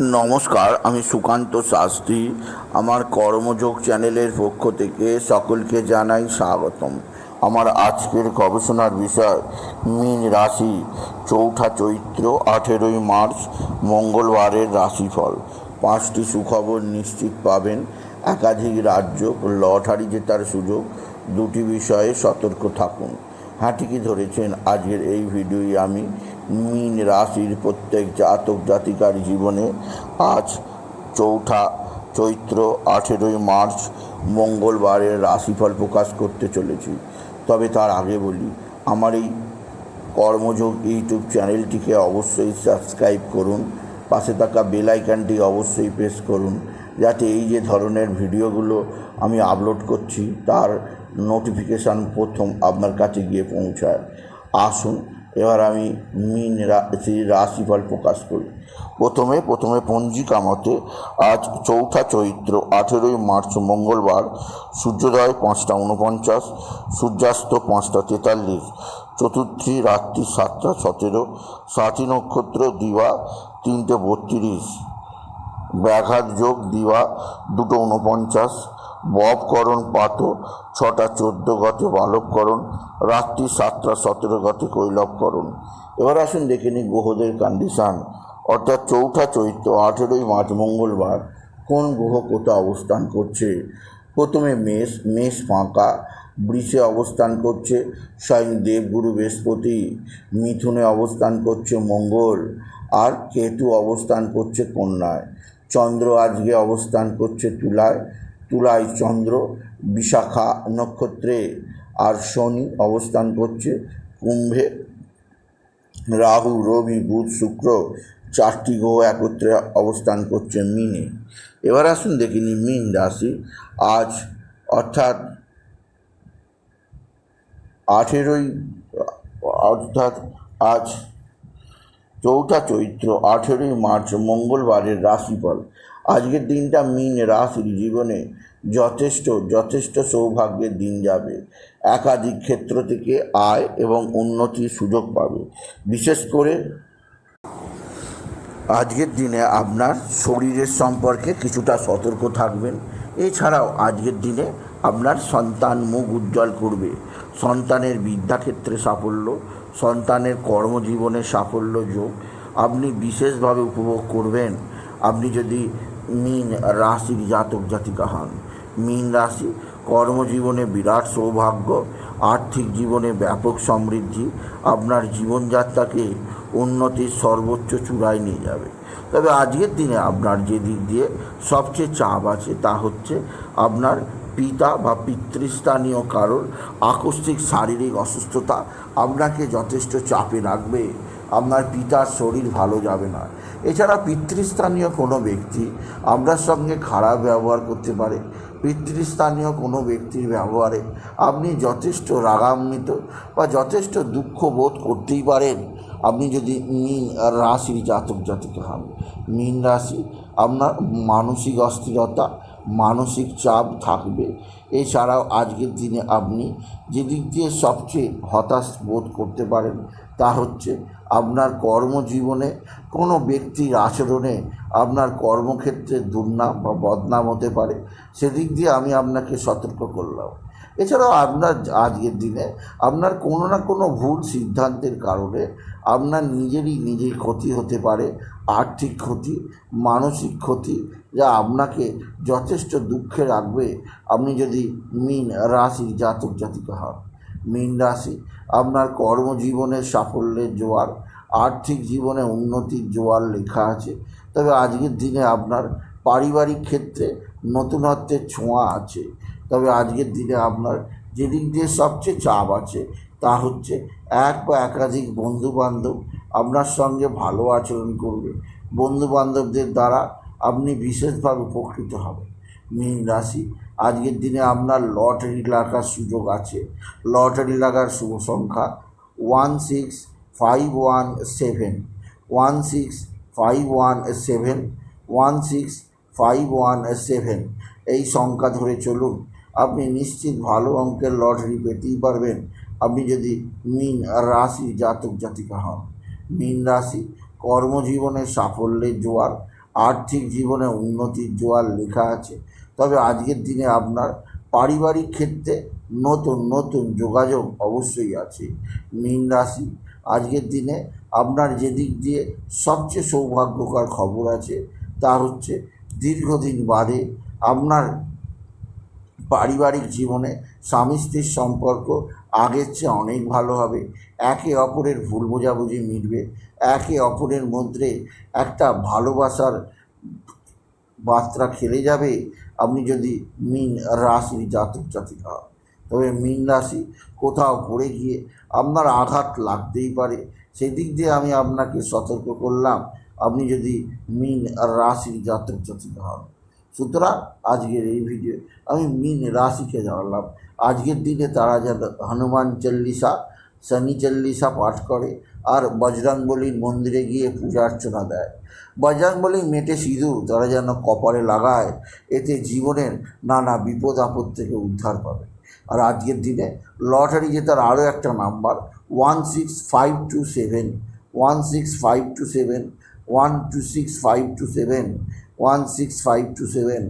নমস্কার, আমি সুকান্ত শাস্ত্রী। আমার কর্মযোগ চ্যানেলের পক্ষ থেকে সকলকে জানাই স্বাগতম। আমার আজকের গবেষণার বিষয়, মীন রাশি, চৌঠা চৈত্র, আঠেরোই মার্চ, মঙ্গলবারের রাশিফল। পাঁচটি সুখবর নিশ্চিত পাবেন। একাধিক রাজ্য, লটারি জেতার সুযোগ, দুটি বিষয়ে সতর্ক থাকুন। ঠিকই ধরেছেন? আজকের এই ভিডিওই আমি। মীন রাশির প্রত্যেক জাতক জাতিকার জীবনে আজ চৌঠা চৈত্র আঠেরোই মার্চ মঙ্গলবারের রাশিফল প্রকাশ করতে চলেছি। তবে তার আগে বলি, আমার এই কর্মযোগ ইউটিউব চ্যানেলটিকে অবশ্যই সাবস্ক্রাইব করুন, পাশে থাকা বেল আইকনটি অবশ্যই প্রেস করুন, যাতে এই যে ধরনের ভিডিওগুলো আমি আপলোড করছি, তার নোটিফিকেশান প্রথম আপনার কাছে গিয়ে পৌঁছায়। আসুন এবার আমি মিন রাশিফল প্রকাশ করি। প্রথমে প্রথমে পঞ্জিকা মতে আজ চৌঠা চৈত্র আঠেরোই মার্চ মঙ্গলবার, সূর্যোদয় পাঁচটা উনপঞ্চাশ সূর্যাস্ত পাঁচটা তেতাল্লিশ, চতুর্থী রাত্রি সাতটা সতেরো সাতী নক্ষত্র দিবা তিনটে বত্রিশ, ব্যাঘাত যোগ দিবা দুটো উনপঞ্চাশ ববকরণ পাত ছটা চোদ্দ গতে বালবকরণ রাত্রি সাতটা সতেরো গতে কৈলবকরণ এবার আসুন দেখে নিই গ্রহদের কন্ডিশান। অর্থাৎ চৌঠা চৈত্র আঠেরোই মার্চ মঙ্গলবার কোন গ্রহ কোথা অবস্থান করছে? প্রথমে মেষ মেষ ফাঁকা, বৃষে অবস্থান করছে, স্বয়ং দেবগুরু বৃহস্পতি, মিথুনে অবস্থান করছে মঙ্গল, আর কেতু অবস্থান করছে কন্যায়। চন্দ্র আজকে অবস্থান করছে তুলায় তুলায় চন্দ্র বিশাখা নক্ষত্রে আর শনি অবস্থান করছে কুম্ভে। রাহু, রবি, বুধ, শুক্র চারটি গ্রহ একত্রে অবস্থান করছে মিনে। এবার আসুন দেখিনি মিন রাশি। আজ অর্থাৎ আঠেরোই, অর্থাৎ আজ চৌঠা চৈত্র আঠেরোই মার্চ মঙ্গলবারের রাশিফল। আজকের দিনটা মিন রাশির জীবনে যথেষ্ট যথেষ্ট সৌভাগ্যের দিন যাবে। একাধিক ক্ষেত্র থেকে আয় এবং উন্নতির সুযোগ পাবে। বিশেষ করে আজকের দিনে আপনার শরীরের সম্পর্কে কিছুটা সতর্ক থাকবেন। এছাড়াও আজকের দিনে আপনার সন্তান মুখ উজ্জ্বল করবে। সন্তানের বিদ্যাক্ষেত্রে সাফল্য, সন্তানের কর্মজীবনে সাফল্য যোগ। আপনি বিশেষভাবে উপভোগ করবেন। আপনি যদি মিন রাশির জাতক জাতিকা হন। মীন রাশি কর্মজীবনে বিরাট সৌভাগ্য, আর্থিক জীবনে ব্যাপক সমৃদ্ধি, আপনার জীবনযাত্রাকে উন্নতির সর্বোচ্চ চূড়ায় নিয়ে যাবে। তবে আজকের দিনে আপনার যে দিক দিয়ে সবচেয়ে চাপ আছে তা হচ্ছে আপনার পিতা বা পিতৃস্থানীয় কারোর আকস্মিক শারীরিক অসুস্থতা আপনাকে যথেষ্ট চাপে রাখবে। আপনার পিতার শরীর ভালো যাবে না। এছাড়া পিতৃস্থানীয় কোনো ব্যক্তি আপনার সঙ্গে খারাপ ব্যবহার করতে পারে। পিতৃস্থানীয় কোনো ব্যক্তির ব্যবহারে আপনি যথেষ্ট রাগান্বিত বা যথেষ্ট দুঃখ বোধ করতেই পারেন। আপনি যদি মীন রাশির জাতক জাতিকে হন, মীন রাশি আপনার মানসিক অস্থিরতা মানসিক চাপ থাকবে। এছাড়াও আজকের দিনে আপনি যে দিক দিয়ে সবচেয়ে হতাশ বোধ করতে পারেন, তা হচ্ছে আপনার কর্মজীবনে কোনো ব্যক্তির আচরণে আপনার কর্মক্ষেত্রে দুর্নাম বা বদনাম হতে পারে, সেদিক দিয়ে আমি আপনাকে সতর্ক করলাম। এছাড়াও আপনার আজকের দিনে আপনার কোনো না কোনো ভুল সিদ্ধান্তের কারণে আপনার নিজেরই নিজের ক্ষতি হতে পারে, আর্থিক ক্ষতি, মানসিক ক্ষতি যা আপনাকে যথেষ্ট দুঃখে রাখবে। আপনি যদি মিন রাশির জাতক জাতিকা হন, মীন রাশি আপনার কর্মজীবনের সাফল্যের জোয়ার, আর্থিক জীবনে উন্নতির জোয়ার লেখা আছে। তবে আজকের দিনে আপনার পারিবারিক ক্ষেত্রে নতুনত্বের ছোঁয়া আছে। তবে আজকের দিনে আপনার যেদিক দিয়ে সবচেয়ে চাপ আছে, তা হচ্ছে এক বা একাধিক বন্ধুবান্ধব আপনার সঙ্গে ভালো আচরণ করবে। বন্ধুবান্ধবদের দ্বারা আপনি বিশেষভাবে উপকৃত হবেন। মীন রাশি, আজকের দিনে আপনার লটারি লাগার সুযোগ আছে। লটারি লাগার শুভ সংখ্যা one six five one seven. One six five one seven, one six five one seven. এই সংখ্যা ধরে চলুন, আপনি নিশ্চিত ভালো অঙ্কের লটারি পেতেই পারবেন। আপনি যদি মিন রাশি জাতক জাতিকা হন, মীন রাশি কর্মজীবনে সাফল্যের জোয়ার আর্থিক জীবনে উন্নতির জোয়ার লেখা আছে। তবে আজকের দিনে আপনার পারিবারিক ক্ষেত্রে নতুন নতুন যোগাযোগ অবশ্যই আছে। মীন রাশি, আজকের দিনে আপনার যেদিক দিয়ে সবচেয়ে সৌভাগ্যকর খবর আছে তা হচ্ছে দীর্ঘদিন বাদে আপনার পারিবারিক জীবনে স্বামী স্ত্রীর সম্পর্ক আগের চেয়ে অনেক ভালো হবে। একে অপরের ভুল বোঝাবুঝি মিটবে। একে অপরের মধ্যে একটা ভালোবাসার বার্তা খেলে যাবে। আপনি যদি মিন রাশির জাতক জাতিকা হন, তবে মিন রাশি কোথাও পড়ে গিয়ে আপনার আঘাত লাগতেই পারে। সেদিক দিয়ে আমি আপনাকে সতর্ক করলাম, আপনি যদি মিন রাশির জাতক জাতিকা হন। সুতরাং আজকের এই ভিডিও আমি মিন রাশিকে জানালাম। আজকের দিনে তারা যেন হনুমান চল্লিশা, শনি চল্লিশা পাঠ করে আর বজরংবলীর মন্দিরে গিয়ে পূজা অর্চনা দেয়। বজরংবলী মেটে সিঁদুর, তারা যেন কপালে লাগায়, এতে জীবনের নানা বিপদ আপদ থেকে উদ্ধার পাবে। আর আজকের দিনে লটারি জেতার আরও একটা number, one six five two seven, one six five two seven, one two six five two seven one six five two seven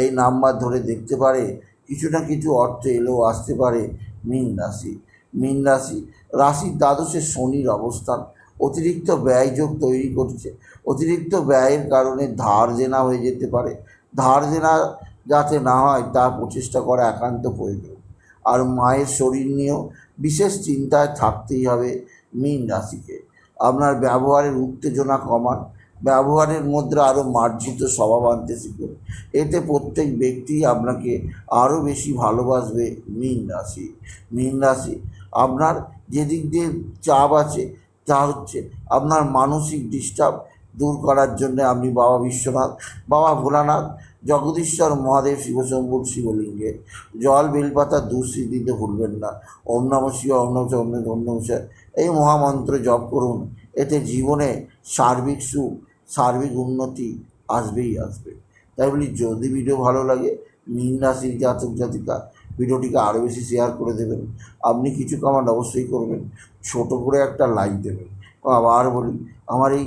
এই নাম্বার ধরে দেখতে পারে, কিছু না কিছু অর্থ এলেও আসতে পারে মীন রাশি। মীন রাশি, রাশির দ্বাদশে শনির অবস্থান। অতিরিক্ত ব্যয়যোগ তৈরি করছে। অতিরিক্ত ব্যয়ের কারণে ধার দেনা হয়ে যেতে পারে। ধার দেনা যাতে না হয়, তা প্রচেষ্টা করা একান্ত প্রয়োজন। আর মায়ের শরীর নিয়েও বিশেষ চিন্তায় থাকতেই হবে মীন রাশিকে। আপনার ব্যবহারের উত্তেজনা কমান। ব্যবহারের মধ্যে আরও মার্জিত স্বভাব আনতে শিখুন এতে প্রত্যেক ব্যক্তি আপনাকে আরও বেশি ভালোবাসবে মীন রাশি। মীন রাশি, আপনার যেদিক দিয়ে চাপ আছে তা হচ্ছে আপনার মানসিক ডিস্টার্ব দূর করার জন্য আপনি বাবা বিশ্বনাথ, বাবা ভোলানাথ, জগদীশ্বর মহাদেব শিবশম্ভুর শিবলিঙ্গে। জল বেলপাতা দুশ্রী দিতে ভুলবেন না। ওম নম শিব ওম নম ওম নম। এই মহামন্ত্র জপ করুন। এতে জীবনে সার্বিক সুখ সার্বিক উন্নতি আসবেই আসবে। তাই বলি, যদি ভিডিও ভালো লাগে, মীন রাশির জাতক জাতিকা, ভিডিওটিকে আরও বেশি শেয়ার করে দেবেন। আপনি কিছু কমান্ড অবশ্যই করবেন। ছোট করে একটা লাইক দেবেন। আবার বলি, আমার এই